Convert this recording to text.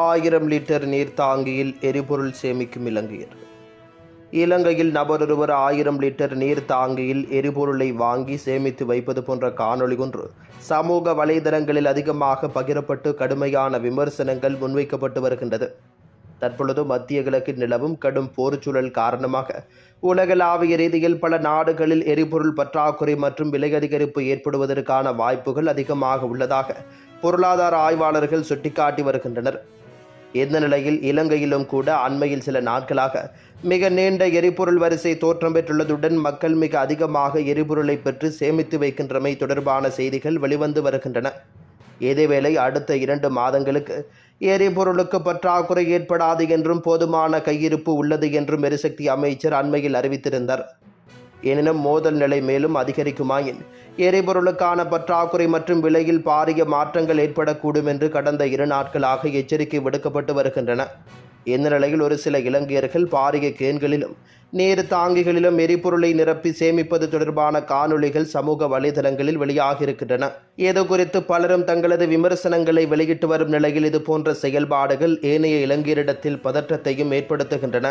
ஆயிரம் லிட்டர் நீர் தாங்கியில் எரிபொருள் சேமிக்கும் இலங்கையர் இலங்கையில் நபரொருவர் ஆயிரம் லிட்டர் நீர் தாங்கியில் எரிபொருளை வாங்கி சேமித்து வைப்பது போன்ற காணொளி ஒன்று சமூக வலைதளங்களில் அதிகமாக பகிரப்பட்டு கடுமையான விமர்சனங்கள் முன்வைக்கப்பட்டு வருகின்றது. தற்பொழுது மத்திய கிழக்கில் நிலவும் கடும் போர்ச்சூழல் காரணமாக உலகளாவிய ரீதியில் பல நாடுகளில் எரிபொருள் பற்றாக்குறை மற்றும் விலை அதிகரிப்பு ஏற்படுவதற்கான வாய்ப்புகள் அதிகமாக உள்ளதாக பொருளாதார ஆய்வாளர்கள் சுட்டிக்காட்டி வருகின்றனர். இந்த நிலையில் இலங்கையிலும் கூட அண்மையில் சில நாட்களாக மிக நீண்ட எரிபொருள் வரிசை தோற்றம் பெற்றுள்ளதுடன் மக்கள் மிக அதிகமாக எரிபொருளை பெற்று சேமித்து வைக்கின்றமை தொடர்பான செய்திகள் வெளிவந்து வருகின்றன. இதேவேளை அடுத்த இரண்டு மாதங்களுக்கு எரிபொருளுக்கு பற்றாக்குறை ஏற்படாது என்றும் போதுமான கையிருப்பு உள்ளது என்றும் எரிசக்தி அமைச்சர் அண்மையில் அறிவித்திருந்தார். எனினும் மோதல் நிலை மேலும் அதிகரிக்குமாயின். எரிபொருளுக்கான பற்றாக்குறை மற்றும் விலையில் பாரிய மாற்றங்கள் ஏற்படக்கூடும் என்று கடந்த இரு நாட்களாக எச்சரிக்கை விடுக்கப்பட்டு வருகின்றன. இந்த நிலையில் ஒரு சில இலங்கையர்கள் பாரிய கேன்களிலும் நீர் தாங்கிகளிலும் எரிபொருளை நிரப்பி சேமிப்பது தொடர்பான காணொளிகள் சமூக வலைதளங்களில் வெளியாகியிருக்கின்றன. இது குறித்து பலரும் தங்களது விமர்சனங்களை வெளியிட்டு வரும் நிலையில் இது போன்ற செயல்பாடுகள் ஏனைய இலங்கையரிடத்தில் பதற்றத்தையும் ஏற்படுத்துகின்றன.